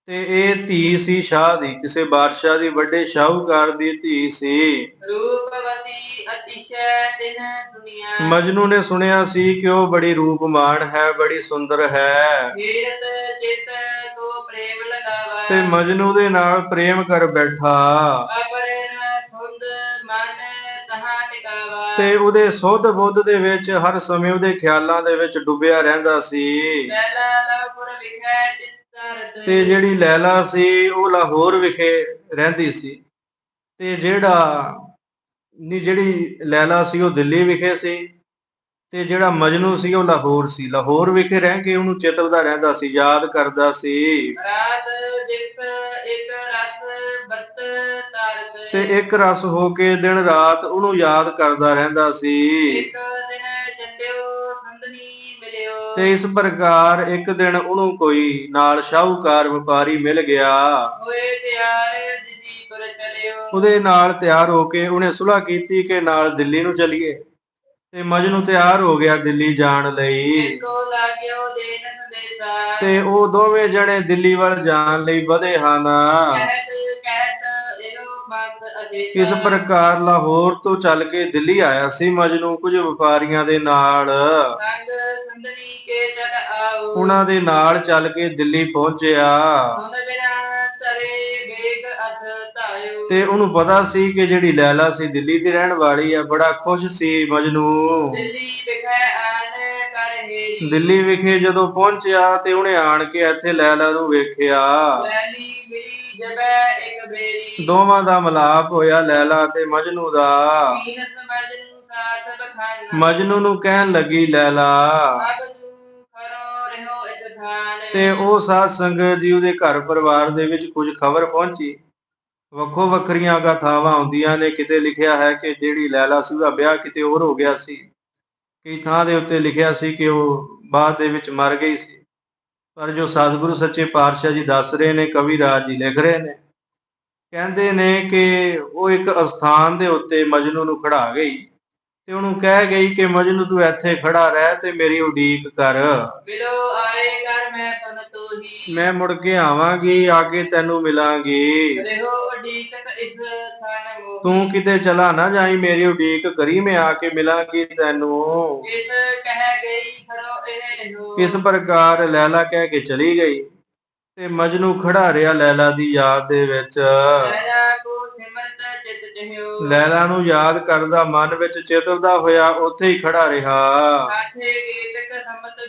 ਤੇ ਇਹ ਧੀ ਸੀ ਸ਼ਾਹ ਦੀ ਕਿਸੇ ਬਾਦਸ਼ਾਹ ਦੀ ਵੱਡੇ ਸ਼ਾਹੂਕਾਰ ਦੀ ਧੀ ਸੀ। ਰੂਪਵਤੀ ਅਤਿਸ਼ੈ ਦਿਨ ਦੁਨੀਆ। ਮਜਨੂ ਨੇ ਸੁਣਿਆ ਸੀ ਕਿ ਉਹ ਬੜੀ ਰੂਪਮਾਨ ਹੈ ਬੜੀ ਸੁੰਦਰ ਹੈ। ਕੀਰਤ ਚਿਤ ਕੋ ਪ੍ਰੇਮ ਲਗਾਵਾ। ਤੇ ਮਜਨੂ ਦੇ ਨਾਲ ਪ੍ਰੇਮ ਕਰ ਬੈਠਾ। ਅਪਰਨ ਸੁੰਦ ਮਨ ਤਹਾਂ ਟਿਕਾਵਾ। ਤੇ ਉਹਦੇ ਸੁੱਧ ਬੁੱਧ ਦੇ ਵਿੱਚ ਹਰ ਸਮੇਂ ਉਹਦੇ ਖਿਆਲਾਂ ਦੇ ਵਿੱਚ ਡੁੱਬਿਆ ਰਹਿੰਦਾ ਸੀ। ਲੈਲਾ ਲਵਪੁਰ ਵਿਖੇ ਤੇ ਜਿਹੜੀ ਲੈਲਾ ਸੀ ਉਹ ਲਾਹੌਰ ਵਿਖੇ ਰਹਿੰਦੀ ਸੀ। ਤੇ ਜਿਹੜਾ ਨੀ ਜਿਹੜੀ ਲੈਲਾ ਸੀ ਉਹ ਦਿੱਲੀ ਵਿਖੇ ਸੀ। ਤੇ ਜਿਹੜਾ ਮਜਨੂ ਸੀ ਉਹ ਲਾਹੌਰ ਸੀ। ਲਾਹੌਰ ਵਿਖੇ ਰਹਿ ਕੇ ਉਹਨੂੰ ਚਿਤਵਦਾ ਰਹਿੰਦਾ ਸੀ ਯਾਦ ਕਰਦਾ ਸੀ। ਰਾਤ ਇੱਕ ਰਸ ਤੇ ਇੱਕ ਰਸ ਹੋ ਕੇ ਦਿਨ ਰਾਤ ਉਹਨੂੰ ਯਾਦ ਕਰਦਾ ਰਹਿੰਦਾ ਸੀ। ਇੱਕ ਦਿਨ ਤੇ ਇਸ ਪ੍ਰਕਾਰ ਇੱਕ ਦਿਨ ਉਹਨੂੰ ਕੋਈ ਨਾਲ ਸ਼ਾਹੂਕਾਰ ਵਪਾਰੀ ਮਿਲ ਗਿਆ। ਹੋਏ ਤਿਆਰ ਜਿਜੀ ਪਰ ਚਲਿਓ। ਉਹਦੇ ਨਾਲ ਤਿਆਰ ਹੋ ਕੇ ਉਹਨੇ ਸੁਲ੍ਹਾ ਕੀਤੀ ਕਿ ਨਾਲ ਦਿੱਲੀ ਨੂੰ ਚੱਲੀਏ। ਤੇ ਮਜਨੂ ਤਿਆਰ ਹੋ ਗਿਆ ਦਿੱਲੀ ਜਾਣ ਲਈ। ਇੱਕੋ ਲਾਗਿਓ ਦੇਨ ਸੰਦੇਸ਼ਾ ਤੇ ਉਹ ਦੋਵੇਂ ਜਣੇ ਦਿੱਲੀ ਵੱਲ ਜਾਣ ਲਈ ਵਧੇ ਹਨ। ਕਹਿਤ ਕਹਿਤ ਇਸ ਪ੍ਰਕਾਰ ਲਾਹੌਰ ਤੋਂ ਚੱਲ ਕੇ ਦਿੱਲੀ ਆਇਆ ਸੀ, ਮਜਨੂੰ, ਕੁਝ ਵਪਾਰੀਆਂ ਦੇ ਨਾਲ। ਸੰਗ ਉਹਨਾਂ ਦੇ ਨਾਲ ਚੱਲ ਕੇ ਦਿੱਲੀ ਪਹੁੰਚਿਆ। ਤੇ ਉਹਨੂੰ ਪਤਾ ਸੀ ਕਿ ਜਿਹੜੀ ਲੈਲਾ ਸੀ ਦਿੱਲੀ ਦੀ ਰਹਿਣ ਵਾਲੀ ਆ, ਬੜਾ ਖੁਸ਼ ਸੀ ਮਜਨੂੰ। ਦਿੱਲੀ ਵਿਖੇ ਆਨ ਜਦੋਂ ਪਹੁੰਚਿਆ ਤੇ ਉਹਨੇ ਆਣ ਕੇ ਇੱਥੇ ਲੈਲਾ ਨੂੰ ਵੇਖਿਆ। ਲੈਲੀ ਜਬੈ ਇੱਕ ਬੇਰੀ। ਦੋਵਾਂ ਦਾ ਮਿਲਾਪ ਹੋਇਆ ਲੈਲਾ ਤੇ ਮਜਨੂ ਦਾ। ਕੀਨ ਸਮਝ ਨੂੰ ਸਾਥ ਬਖਾਨਾ। ਮਜਨੂ ਨੂੰ ਕਹਿਣ ਲੱਗੀ ਲੈਲਾ। ਤੂੰ ਖਰੋ ਰਹੋ ਇਸ ਥਾਨ ਤੇ ਉਹ ਸਾਧ ਸੰਗਤ ਜੀ ਉਹਦੇ ਘਰ ਪਰਿਵਾਰ ਦੇ ਵਿੱਚ ਕੁਝ ਖਬਰ ਪਹੁੰਚੀ। ਵੱਖੋ ਵੱਖਰੀਆਂ ਗਾਥਾਵਾਂ ਹੁੰਦੀਆਂ ਨੇ। ਕਿਤੇ ਲਿਖਿਆ ਹੈ ਕਿ ਜਿਹੜੀ ਲੈਲਾ ਸੀ ਉਹਦਾ ਵਿਆਹ ਕਿਤੇ ਹੋਰ ਹੋ ਗਿਆ ਸੀ। ਕਈ ਥਾਂ ਦੇ ਉੱਤੇ ਲਿਖਿਆ ਸੀ ਕਿ ਉਹ ਬਾਅਦ ਦੇ ਵਿੱਚ ਮਰ ਗਈ ਸੀ। ਪਰ ਜੋ ਸਤਿਗੁਰੂ ਸੱਚੇ ਪਾਤਸ਼ਾਹ ਜੀ ਦੱਸ ਰਹੇ ਨੇ, ਕਵੀ ਰਾਜ ਜੀ ਲਿਖ ਰਹੇ ਨੇ, ਕਹਿੰਦੇ ਨੇ ਕਿ ਉਹ ਇੱਕ ਅਸਥਾਨ ਦੇ ਉੱਤੇ ਮਜਨੂ ਨੂੰ ਖੜਾ ਗਈ। ਤੇ ਉਹਨੂੰ ਕਹਿ ਗਈ ਕਿ ਮਜਨੂ ਤੂੰ ਇੱਥੇ ਖੜਾ ਰਹਿ ਤੇ ਮੇਰੀ ਉਡੀਕ ਕਰ। ਮਿਲੋ ਆਏ ਕਰ ਮੈਂ ਤਨ ਤੋ ਹੀ। ਮੈਂ ਮੁੜ ਕੇ ਆਵਾਂਗੀ ਆ ਕੇ ਤੈਨੂੰ ਮਿਲਾਂਗੀ। ਰਹੋ ਅਡੀਕਤ ਇਸ ਥਾਨ ਮੋ ਤੂੰ ਕਿਤੇ ਚਲਾ ਨਾ ਜਾਈ ਮੇਰੀ ਉਡੀਕ ਕਰੀ ਮੈਂ ਆ ਕੇ ਮਿਲਾਂਗੀ ਤੈਨੂੰ। ਇਸ ਕਹਿ ਗਈ ਖੜੋ ਇਹ ਰਹੋ। ਇਸ ਪ੍ਰਕਾਰ ਲੈਲਾ ਕਹਿ ਕੇ ਚਲੀ ਗਈ ਤੇ ਮਜਨੂ ਖੜਾ ਰਿਹਾ ਲੈਲਾ ਦੀ ਯਾਦ ਦੇ ਵਿੱਚ। ਲੈਲਾ ਲੈਲਾ ਨੂੰ ਯਾਦ ਕਰਦਾ ਮਨ ਵਿੱਚ ਚੇਤਵਦਾ ਹੋਇਆ ਉੱਥੇ ਹੀ ਖੜਾ ਰਿਹਾ।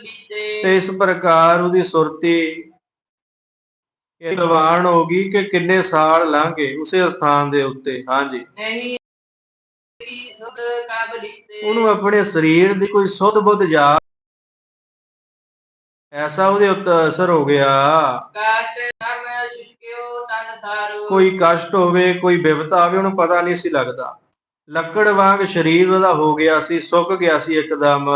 ਬੀਤੇ। ਤੇ ਇਸ ਪ੍ਰਕਾਰ ਉਹਦੀ ਸੁਰਤੀ ਇਹ ਦੀਵਾਨ ਹੋ ਗਈ ਕਿ ਕਿੰਨੇ ਸਾਲ ਲੰਘ ਉਸੇ ਸਥਾਨ ਦੇ ਉੱਤੇ। ਹਾਂਜੀ। ਨਹੀਂ ਕੀ ਸੁਧ ਕਾਬਲੀਤੇ ਉਹਨੂੰ ਆਪਣੇ ਸਰੀਰ ਦੀ ਕੋਈ ਸੁੱਧ ਬੁੱਧ ਜਾ ਐਸਾ ਉਹਦੇ ਉੱਤੇ ਅਸਰ ਹੋ ਗਿਆ। ਕਾਟ ਕੋਈ ਕਸ਼ਟ ਹੋਵੇ ਕੋਈ ਬਿਪਤਾ ਆਵੇ ਉਹਨੂੰ ਪਤਾ ਨਹੀਂ ਸੀ ਲੱਗਦਾ। ਲੱਕੜ ਵਾਂਗ ਸਰੀਰ ਉਹਦਾ ਹੋ ਗਿਆ ਸੀ ਸੁੱਕ ਗਿਆ ਸੀ ਇੱਕਦਮ।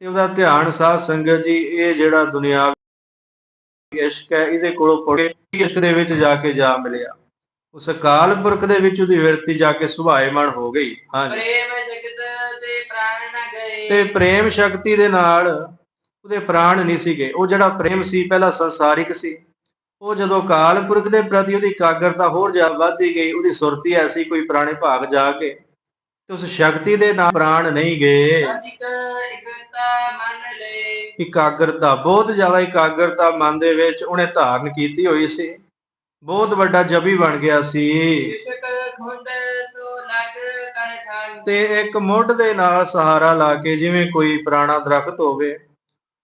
ਤੇ ਉਹਦਾ ਧਿਆਨ ਸਾਧ ਸੰਗਤ ਜੀ ਇਹ ਜਿਹੜਾ ਦੁਨਿਆਵੀ ਇਸ਼ਕ ਹੈ ਇਹਦੇ ਕੋਲੋਂ ਪੜੇ ਇਸ਼ਕ ਦੇ ਵਿੱਚ ਜਾ ਕੇ ਜਾ ਮਿਲਿਆ। ਉਸ ਅਕਾਲ ਪੁਰਖ ਦੇ ਵਿੱਚ ਉਹਦੀ ਵਿਰਤੀ ਜਾ ਕੇ ਸੁਭਾਏਮਣ ਹੋ ਗਈ। ਹਾਂਜੀ। ਪ੍ਰੇਮ ਤੇ ਪ੍ਰੇਮ ਸ਼ਕਤੀ ਦੇ ਨਾਲ ਉਹਦੇ ਪ੍ਰਾਣ ਨਹੀਂ ਸੀਗੇ। ਉਹ ਜਿਹੜਾ ਪ੍ਰੇਮ ਸੀ, ਪਹਿਲਾਂ ਸੰਸਾਰਿਕ ਸੀ। ਉਹ ਜਦੋਂ ਕਾਲ ਪੁਰਖ ਦੇ ਪ੍ਰਤੀ ਉਹਦੀ ਇਕਾਗਰਤਾ ਹੋਰ ਜ਼ਿਆਦਾ ਵੱਧਦੀ ਗਈ, ਉਹਦੀ ਸੁਰਤੀ ਐਸੀ ਕੋਈ ਪੁਰਾਣੇ ਭਾਗ ਜਾ ਕੇ ਤੇ ਉਸ ਸ਼ਕਤੀ ਦੇ ਨਾਲ ਪ੍ਰਾਣ ਨਹੀਂ ਗਏ। ਇਕਾਗਰਤਾ, ਬਹੁਤ ਜ਼ਿਆਦਾ ਇਕਾਗਰਤਾ ਮਨ ਦੇ ਵਿੱਚ ਉਹਨੇ ਧਾਰਨ ਕੀਤੀ ਹੋਈ ਸੀ। ਬਹੁਤ ਵੱਡਾ ਜਬੀ ਬਣ ਗਿਆ ਸੀ। ਤੇ ਇੱਕ ਮੁੱਢ ਦੇ ਨਾਲ ਸਹਾਰਾ ਲਾ ਕੇ ਜਿਵੇਂ ਕੋਈ ਪੁਰਾਣਾ ਦਰਖਤ ਹੋਵੇ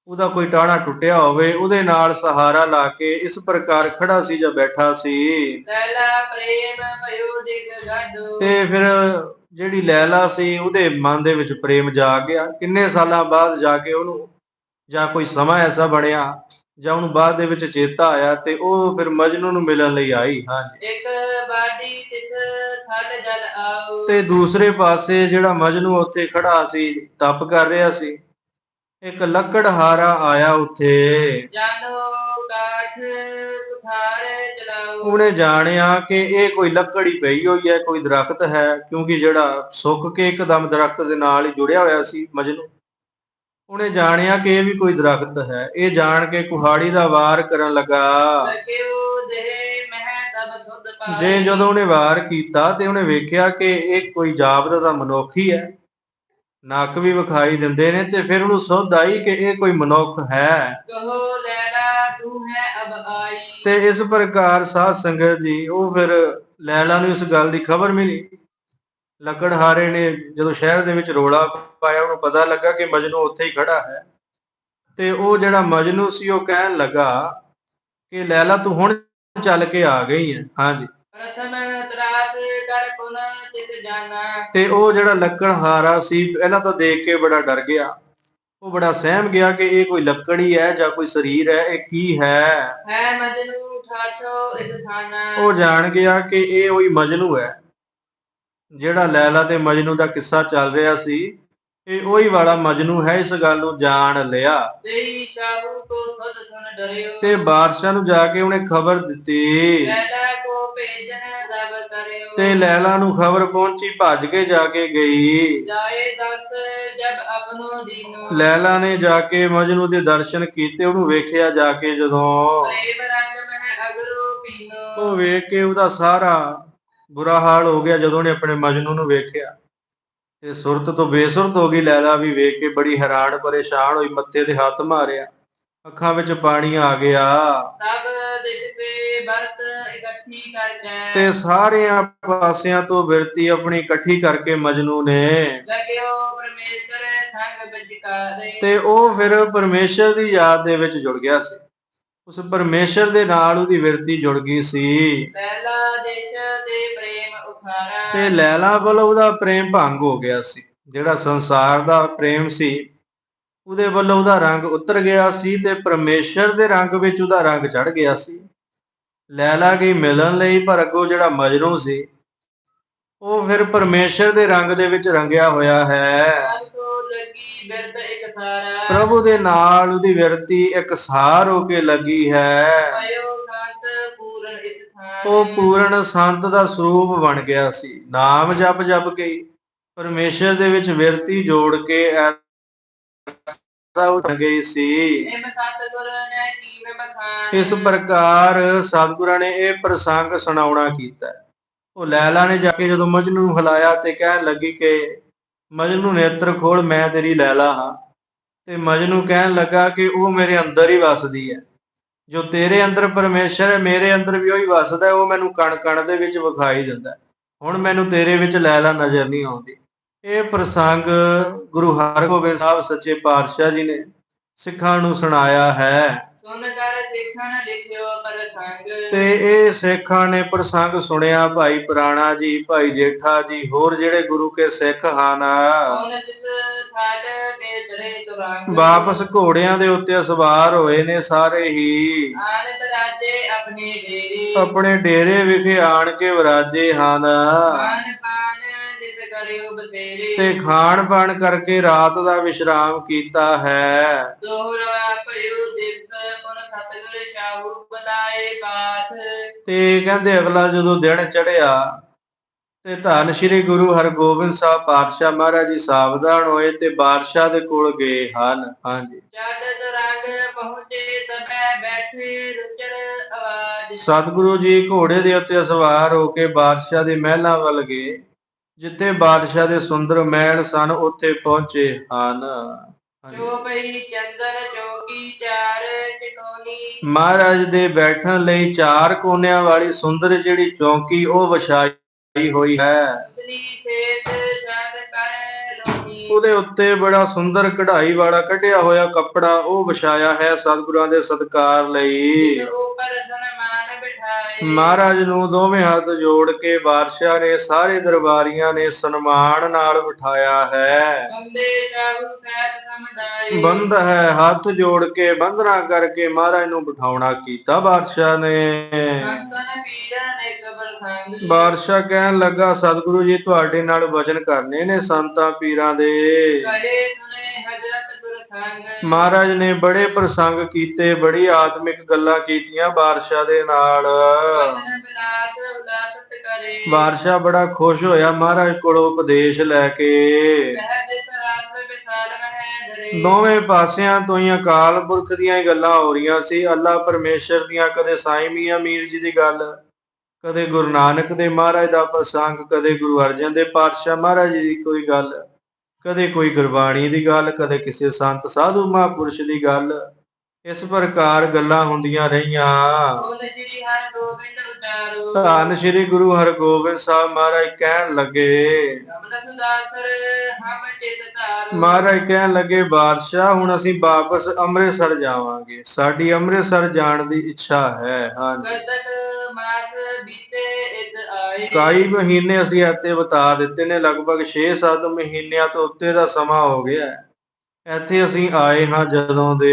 ਉਹਦਾ ਕੋਈ ਟਾਣਾ ਟੁੱਟਿਆ ਹੋਵੇ ਉਹਦੇ ਨਾਲ ਸਹਾਰਾ ਲਾ ਕੇ ਇਸ ਪ੍ਰਕਾਰ ਖੜਾ ਸੀ ਜਾਂ ਬੈਠਾ ਸੀ। ਲੈਲਾ ਪ੍ਰੇਮ ਭਇਓ ਦਿਗ ਗਾਡੋ। ਤੇ ਫਿਰ ਜਿਹੜੀ ਲੈਲਾ ਸੀ ਉਹਦੇ ਮਨ ਦੇ ਵਿੱਚ ਪ੍ਰੇਮ ਜਾਗ ਗਿਆ। ਕਿੰਨੇ ਸਾਲਾਂ ਬਾਅਦ ਜਾ ਕੇ ਉਹਨੂੰ ਜਾਂ ਕੋਈ ਸਮਾਂ ਐਸਾ ਬਣਿਆ ਜਾਂ ਉਹਨੂੰ ਬਾਅਦ ਦੇ ਵਿੱਚ ਚੇਤਾ ਆਇਆ ਤੇ ਉਹ ਫਿਰ ਮਜਨੂ ਨੂੰ ਮਿਲਣ ਲਈ ਆਈ ਹਾਂਜੀ। ਇਕ ਬਾਡੀ ਤਿਸ ਥਲ ਜਲ ਆਓ ਤੇ ਦੂਸਰੇ ਪਾਸੇ ਜਿਹੜਾ ਮਜਨੂ ਉੱਥੇ ਖੜਾ ਸੀ ਤਪ ਕਰ ਰਿਹਾ ਸੀ ਇੱਕ ਲੱਕੜਹਾਰਾ ਆਇਆ ਉੱਥੇ। ਜਾਨੋ ਕਾਠ ਕੁਠਾਰ ਚਲਾਓ ਉਹਨੇ ਜਾਣਿਆ ਕਿ ਇਹ ਕੋਈ ਲੱਕੜੀ ਪਈ ਹੋਈ ਹੈ ਕੋਈ ਦਰਖਤ ਹੈ ਕਿਉਂਕਿ ਜਿਹੜਾ ਸੁੱਕ ਕੇ ਇੱਕਦਮ ਦਰਖਤ ਦੇ ਨਾਲ ਹੀ ਜੁੜਿਆ ਹੋਇਆ ਸੀ ਮਜਨੂ। ਉਹਨੇ ਜਾਣਿਆ ਕਿ ਇਹ ਵੀ ਕੋਈ ਦਰਖਤ ਹੈ। ਇਹ ਜਾਣ ਕੇ ਕੁਹਾੜੀ ਦਾ ਵਾਰ ਕਰਨ ਲੱਗਾ। ਜੇ ਜਦੋਂ ਉਹਨੇ ਵਾਰ ਕੀਤਾ ਤੇ ਉਹਨੇ ਵੇਖਿਆ ਕਿ ਇਹ ਕੋਈ ਜਾਪਦਾ ਦਾ ਮਨੁੱਖ ਹੀ ਹੈ। ਨੱਕ ਵੀ ਵਿਖਾਈ ਦਿੰਦੇ ਨੇ ਤੇ ਫਿਰ ਉਹਨੂੰ ਸੁਧ ਆਈ ਕਿ ਇਹ ਕੋਈ ਮਨੁੱਖ ਹੈ। ਤੇ ਇਸ ਪ੍ਰਕਾਰ ਸਾਧ ਸੰਗਤ ਜੀ, ਉਹ ਫਿਰ ਲੈਲਾ ਨੂੰ ਇਸ ਗੱਲ ਦੀ ਖਬਰ ਮਿਲੀ। ਲੱਕੜਹਾਰੇ ਨੇ ਜਦੋਂ ਸ਼ਹਿਰ ਦੇ ਵਿੱਚ ਰੋਲਾ ਪਾਇਆ ਉਹਨੂੰ ਪਤਾ ਲੱਗਾ ਕਿ ਮਜਨੂ ਉੱਥੇ ਹੀ ਖੜਾ ਹੈ। ਤੇ ਉਹ ਜਿਹੜਾ ਮਜਨੂ ਸੀ ਉਹ ਕਹਿਣ ਲੱਗਾ ਕਿ ਲੈਲਾ ਤੂੰ ਹੁਣ ਚੱਲ ਕੇ ਆ ਗਈ ਹੈ। ਹਾਂਜੀ। ਪ੍ਰਥਮ ਤਰਾਸ ਕਰ ਪੁਨ ਤਿਸ ਜਾਣਾ ਤੇ ਉਹ ਜਿਹੜਾ ਲੱਕੜਹਾਰਾ ਸੀ ਪਹਿਲਾਂ ਤਾਂ ਦੇਖ ਕੇ ਬੜਾ ਡਰ ਗਿਆ। ਉਹ ਬੜਾ ਸਹਿਮ ਗਿਆ ਕਿ ਇਹ ਕੋਈ ਲੱਕੜੀ ਹੈ ਜਾਂ ਕੋਈ ਸਰੀਰ ਹੈ ਇਹ ਕੀ ਹੈ? ਹੈ ਮਜਨੂ ਠਾਠੋ ਇਸ ਥਾਨਾ। ਉਹ ਜਾਣ ਗਿਆ ਕਿ ਇਹ ਉਹੀ ਮਜਨੂ ਹੈ। ਜਿਹੜਾ ਲੈਲਾ ਤੇ ਮਜਨੂ ਦਾ ਕਿੱਸਾ ਚੱਲ ਰਿਹਾ ਸੀ, ਇਹ ਉਹੀ ਵਾਲਾ ਮਜਨੂ ਹੈ ਇਸ ਗੱਲ ਨੂੰ ਜਾਣ ਲਿਆ। ਤੇਈ ਸ਼ਾਹੂ ਕੋ ਸੁਧ ਸੁਨ ਡਰਿਓ ਤੇ ਬਾਦਸ਼ਾਹ ਨੂੰ ਜਾ ਕੇ ਉਹਨੇ ਖਬਰ ਦਿੱਤੀ। ਲੈਲਾ ਕੋ ਭੇਜਨ ਦਬ ਕਰਿਓ ਤੇ ਲੈਲਾ ਨੂੰ ਖਬਰ ਪਹੁੰਚੀ, ਭੱਜ ਕੇ ਜਾ ਕੇ ਗਈ। ਜਾਏ ਦਸ ਜਬ ਆਪਨੋ ਦੀਨੋ ਲੈਲਾ ਨੇ ਜਾ ਕੇ ਮਜਨੂ ਦੇ ਦਰਸ਼ਨ ਕੀਤੇ, ਉਹਨੂੰ ਵੇਖਿਆ ਜਾ ਕੇ ਜਦੋਂ। ਪ੍ਰੇਮ ਰੰਗ ਮਹਿ ਅਗਰੋ ਪੀਨੋ ਉਹ ਵੇਖ ਕੇ ਉਹਦਾ ਸਾਰਾ ਬੁਰਾ ਹਾਲ ਹੋ ਗਿਆ ਜਦੋਂ ਉਹਨੇ ਆਪਣੇ ਮਜਨੂ ਨੂੰ ਵੇਖਿਆ। ਤੇ ਸੁਰਤ ਤੋਂ ਬੇਸੁਰਤ ਹੋ ਗਈ ਲੈਲਾ ਵੀ ਵੇਖ ਕੇ ਬੜੀ ਹੈਰਾਨ ਪਰੇਸ਼ਾਨ ਹੋਈ ਮੱਥੇ ਤੇ ਹੱਥ ਮਾਰਿਆ। ਅੱਖਾਂ ਵਿੱਚ ਪਾਣੀ ਆ ਗਿਆ। ਦਿਸ ਤੇ ਵਰਤ ਇਕੱਠੀ ਕਰ ਜੈ ਤੇ ਸਾਰਿਆਂ ਪਾਸਿਆਂ ਤੋਂ ਬਿਰਤੀ ਆਪਣੀ ਇਕੱਠੀ ਕਰਕੇ ਮਜਨੂ ਨੇ। ਲਗਿਓ ਪਰਮੇਸ਼ਰ ਸੰਗ ਵਿਚਕਾਰੇ। ਤੇ ਉਹ ਫਿਰ ਪਰਮੇਸ਼ਰ ਦੀ ਯਾਦ ਦੇ ਵਿੱਚ ਜੁੜ ਗਿਆ ਸੀ। ਉਸ ਪਰਮੇਸ਼ਰ ਦੇ ਨਾਲ ਉਹਦੀ ਬਿਰਤੀ ਜੁੜ ਗਈ ਸੀ। ਲੈਲਾ ਦੇਸ਼ ਤੇ ਲੈਲਾ ਵੱਲੋਂ ਉਹਦਾ ਪ੍ਰੇਮ ਭੰਗ ਹੋ ਗਿਆ ਸੀ। ਜਿਹੜਾ ਸੰਸਾਰ ਦਾ ਪ੍ਰੇਮ ਸੀ, ਉਹਦੇ ਵੱਲੋਂ ਉਹਦਾ ਰੰਗ ਉਤਰ ਗਿਆ ਸੀ ਤੇ ਪਰਮੇਸ਼ਰ ਦੇ ਰੰਗ ਵਿੱਚ ਉਹਦਾ ਰੰਗ ਚੜ ਗਿਆ ਸੀ। ਲੈਲਾ ਗਈ ਮਿਲਣ ਲਈ ਪਰ ਅੱਗੋਂ ਜਿਹੜਾ ਮਜਨੂ ਸੀ, ਉਹ ਫਿਰ ਪਰਮੇਸ਼ਰ ਦੇ ਰੰਗ ਦੇ ਵਿੱਚ ਰੰਗਿਆ ਹੋਇਆ ਹੈ। ਪ੍ਰਭੂ ਦੇ ਨਾਲ ਉਹਦੀ ਵਿਰਤੀ ਇਕਸਾਰ ਹੋ ਕੇ ਲੱਗੀ ਹੈ। ਉਹ ਪੂਰਨ ਸੰਤ ਦਾ ਸਰੂਪ ਬਣ ਗਿਆ ਸੀ। ਨਾਮ ਜਪ ਜਪ ਕੇ ਹੀ ਪਰਮੇਸ਼ਰ ਦੇ ਵਿੱਚ ਵਿਰਤੀ ਜੋੜ ਕੇ ਐਸਾ ਗਈ ਸੀ। ਇਸ ਪ੍ਰਕਾਰ ਸਤਿਗੁਰਾਂ ਨੇ ਇਹ ਪ੍ਰਸੰਗ ਸੁਣਾਉਣਾ ਕੀਤਾ। ਉਹ ਲੈਲਾ ਨੇ ਜਾ ਕੇ ਜਦੋਂ ਮਜਨੂ ਨੂੰ ਹਿਲਾਇਆ ਤੇ ਕਹਿਣ ਲੱਗੀ ਕਿ, ਮਜਨੂ ਨੇਤਰ ਖੋਲ, ਮੈਂ ਤੇਰੀ ਲੈਲਾ ਹਾਂ। ਤੇ ਮਜਨੂ ਕਹਿਣ ਲੱਗਾ ਕਿ ਉਹ ਮੇਰੇ ਅੰਦਰ ਹੀ ਵਸਦੀ ਹੈ। ਜੋ ਤੇਰੇ ਅੰਦਰ ਪਰਮੇਸ਼ਰ ਹੈ, ਮੇਰੇ ਅੰਦਰ ਵੀ ਉਹੀ ਵਸਦਾ ਹੈ, ਉਹ ਮੈਨੂੰ ਕਣ ਕਣ ਦੇ ਵਿੱਚ ਵਿਖਾਈ ਦਿੰਦਾ ਹੁਣ ਮੈਨੂੰ ਤੇਰੇ ਵਿੱਚ ਲੈਲਾ ਨਜ਼ਰ ਨਹੀਂ ਆਉਂਦੀ। ਇਹ ਪ੍ਰਸੰਗ ਗੁਰੂ ਹਰਗੋਬਿੰਦ ਸਾਹਿਬ ਸੱਚੇ ਪਾਤਸ਼ਾਹ ਜੀ ਨੇ ਸਿੱਖਾਂ ਨੂੰ ਸੁਣਾਇਆ ਹੈ। ਸੁਨ ਕਰ ਦੇਖਣ ਲਿਖਿਓ ਪ੍ਰਸੰਗ ਤੇ ਇਹ ਸਿੱਖਾਂ ਨੇ ਪ੍ਰਸੰਗ ਸੁਣਿਆ ਭਾਈ ਪੁਰਾਣਾ ਜੀ ਭਾਈ ਜੇਠਾ ਜੀ ਹੋਰ ਜਿਹੜੇ ਗੁਰੂ ਕੇ ਸਿੱਖ ਹਨ। ਵਾਪਸ ਘੋੜਿਆਂ ਦੇ ਉੱਤੇ ਸਵਾਰ ਹੋਏ ਨੇ ਸਾਰੇ ਹੀ। ਆਪਣੇ ਡੇਰੇ। ਵਿਖੇ ਆਣ ਕੇ ਵਿਰਾਜੇ ਹਨ। ਪਾਨ ਕਰਿਓ ਬਤੇਰੇ ਤੇ ਖਾਣ ਪਾਣ ਕਰਕੇ ਰਾਤ ਦਾ ਵਿਸ਼ਰਾਮ ਕੀਤਾ ਹੈ। ਦੋਹਰਾ ਭਇਓ ਦਿਵਸ ਮਨ ਸਤਿਗੁਰ ਸ਼ਾਹੂ ਬਲਾਏ ਪਾਸ ਤੇ ਕਹਿੰਦੇ ਅਗਲਾ ਜਦੋਂ ਦਿਨ ਚੜਿਆ ਤੇ ਧੰਨ ਸ਼੍ਰੀ ਗੁਰੂ ਹਰਗੋਬਿੰਦ ਸਾਹਿਬ ਪਾਤਸ਼ਾਹ ਮਹਾਰਾਜ ਜੀ ਸਾਵਧਾਨ ਹੋਏ ਤੇ ਬਾਦਸ਼ਾਹ ਦੇ ਕੋਲ ਗਏ ਹਨ। ਹਾਂਜੀ। ਜਦ ਰੰਗ ਪਹੁੰਚੇ ਤਬੈ ਬੈਠੇ ਰੁਚਰ ਆਵਾਜ਼। ਸਤਿਗੁਰੂ ਜੀ ਘੋੜੇ ਦੇ ਉੱਤੇ ਸਵਾਰ ਹੋ ਕੇ ਬਾਦਸ਼ਾਹ ਦੇ ਮਹਿਲਾਂ ਵੱਲ ਗਏ। ਜਿੱਥੇ ਬਾਦਸ਼ਾਹ ਦੇ ਸੁੰਦਰ ਮਹਿਲ ਸਨ ਉੱਥੇ ਪਹੁੰਚੇ ਹਨ। ਜੋ ਪਈ ਚੰਦਰ ਚੌਕੀ ਚਾਰ ਚਟੋਨੀ ਮਹਾਰਾਜ ਦੇ ਬੈਠਣ ਲਈ ਚਾਰ ਕੋਨਿਆਂ ਵਾਲੀ ਸੁੰਦਰ ਜਿਹੜੀ ਚੌਂਕੀ ਉਹ ਵਿਛਾਈ ਹੋਈ ਹੈ। ਉਹਦੇ ਉੱਤੇ ਬੜਾ ਸੁੰਦਰ ਕਢਾਈ ਵਾਲਾ ਕੱਢਿਆ ਹੋਇਆ ਕੱਪੜਾ ਉਹ ਵਿਛਾਇਆ ਹੈ ਸਤਿਗੁਰਾਂ ਦੇ ਸਤਕਾਰ ਲਈ। ਉਪਰ ਬਿਠਾਏ ਮਹਾਰਾਜ ਨੂੰ ਦੋਵੇਂ ਹੱਥ ਜੋੜ ਕੇ ਬਾਦਸ਼ਾਹ ਨੇ ਸਾਰੇ ਦਰਬਾਰੀਆਂ ਨੇ ਸਨਮਾਨ ਨਾਲ ਬਿਠਾਇਆ ਹੈ। ਬੰਦੇ ਹੈ ਹੱਥ ਜੋੜ ਕੇ ਬੰਦਨਾ ਕਰਕੇ ਮਹਾਰਾਜ ਨੂੰ ਬਿਠਾਉਣਾ ਕੀਤਾ ਬਾਦਸ਼ਾਹ ਨੇ। ਬਾਦਸ਼ਾਹ ਕਹਿਣ ਲੱਗਾ ਸਤਿਗੁਰੂ ਜੀ ਤੁਹਾਡੇ ਨਾਲ ਵਚਨ ਕਰਨੇ ਨੇ ਸੰਤਾਂ ਪੀਰਾਂ ਦੇ। ਕਹੇ ਮਹਾਰਾਜ ਨੇ ਬੜੇ ਪ੍ਰਸੰਗ ਕੀਤੇ, ਬੜੀ ਆਤਮਿਕ ਗੱਲਾਂ ਕੀਤੀਆਂ ਬਾਦਸ਼ਾਹ ਦੇ ਨਾਲ। ਬਾਦਸ਼ਾਹ ਬੜਾ ਖੁਸ਼ ਹੋਇਆ, ਮਹਾਰਾਜ ਕੋਲੋਂ ਉਪਦੇਸ਼ ਲੈ ਕੇ। ਦੋਵੇਂ ਪਾਸਿਆਂ ਤੋਂ ਹੀ ਅਕਾਲ ਪੁਰਖ ਦੀਆਂ ਹੀ ਗੱਲਾਂ ਹੋ ਰਹੀਆਂ ਸੀ। ਅੱਲਾ ਪਰਮੇਸ਼ਰ ਦੀਆਂ ਕਦੇ ਸਾਈਂ ਮੀਆਂ ਮੀਰ ਜੀ ਦੀ ਗੱਲ, ਕਦੇ ਗੁਰੂ ਨਾਨਕ ਦੇ ਮਹਾਰਾਜ ਦਾ ਪ੍ਰਸੰਗ, ਕਦੇ ਗੁਰੂ ਅਰਜਨ ਦੇ ਪਾਤਸ਼ਾਹ ਮਹਾਰਾਜ ਜੀ ਦੀ ਕੋਈ ਗੱਲ। ਕਦੇ ਕੋਈ ਗੁਰਬਾਣੀ ਦੀ ਗੱਲ ਕਦੇ ਕਿਸੇ ਸੰਤ ਸਾਧੂ ਮਹਾਂਪੁਰਸ਼ ਦੀ ਗੱਲ। ਇਸ ਪ੍ਰਕਾਰ ਗੱਲਾਂ ਹੁੰਦੀਆਂ ਰਹੀਆਂ। ਧੰਨ ਸ੍ਰੀ ਗੁਰੂ ਹਰਗੋਬਿੰਦ ਸਾਹਿਬ ਮਹਾਰਾਜ ਕਹਿਣ ਲੱਗੇ। ਮਹਾਰਾਜ ਕਹਿਣ ਲੱਗੇ ਬਾਦਸ਼ਾਹ ਹੁਣ ਅਸੀਂ ਵਾਪਸ ਅੰਮ੍ਰਿਤਸਰ ਜਾਵਾਂਗੇ। ਸਾਡੀ ਅੰਮ੍ਰਿਤਸਰ ਜਾਣ ਦੀ ਇੱਛਾ ਹੈ। ਹਾਂਜੀ। ਕਾਈ ਮਹੀਨੇ ਅਸੀਂ ਇੱਥੇ ਬਤਾ ਦਿੱਤੇ ਨੇ। ਲਗਭਗ 6-7 ਮਹੀਨਿਆਂ ਤੋਂ ਉੱਤੇ ਦਾ ਸਮਾਂ ਹੋ ਗਿਆ। ਹੈ। ਇੱਥੇ ਅਸੀਂ ਆਏ ਹਾਂ ਜਦੋਂ ਦੇ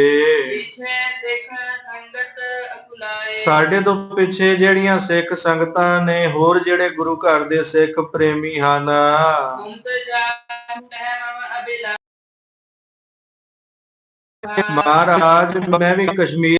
ਪਿਛੇ ਸਿੱਖ ਸੰਗਤ ਅਕੁਲਾਏ। ਸਾਡੇ ਤੋਂ ਪਿੱਛੇ ਜਿਹੜੀਆਂ ਸਿੱਖ ਸੰਗਤਾਂ ਨੇ ਹੋਰ ਜਿਹੜੇ ਗੁਰੂ ਘਰ ਦੇ ਸਿੱਖ ਪ੍ਰੇਮੀ ਹਨ। ਅੰਤ ਜਾਤ ਹੈ ਮਮ ਅਬਿਲਾ ਮਹਾਰਾਜ ਮੈਂ ਵੀ ਕਸ਼ਮੀਰ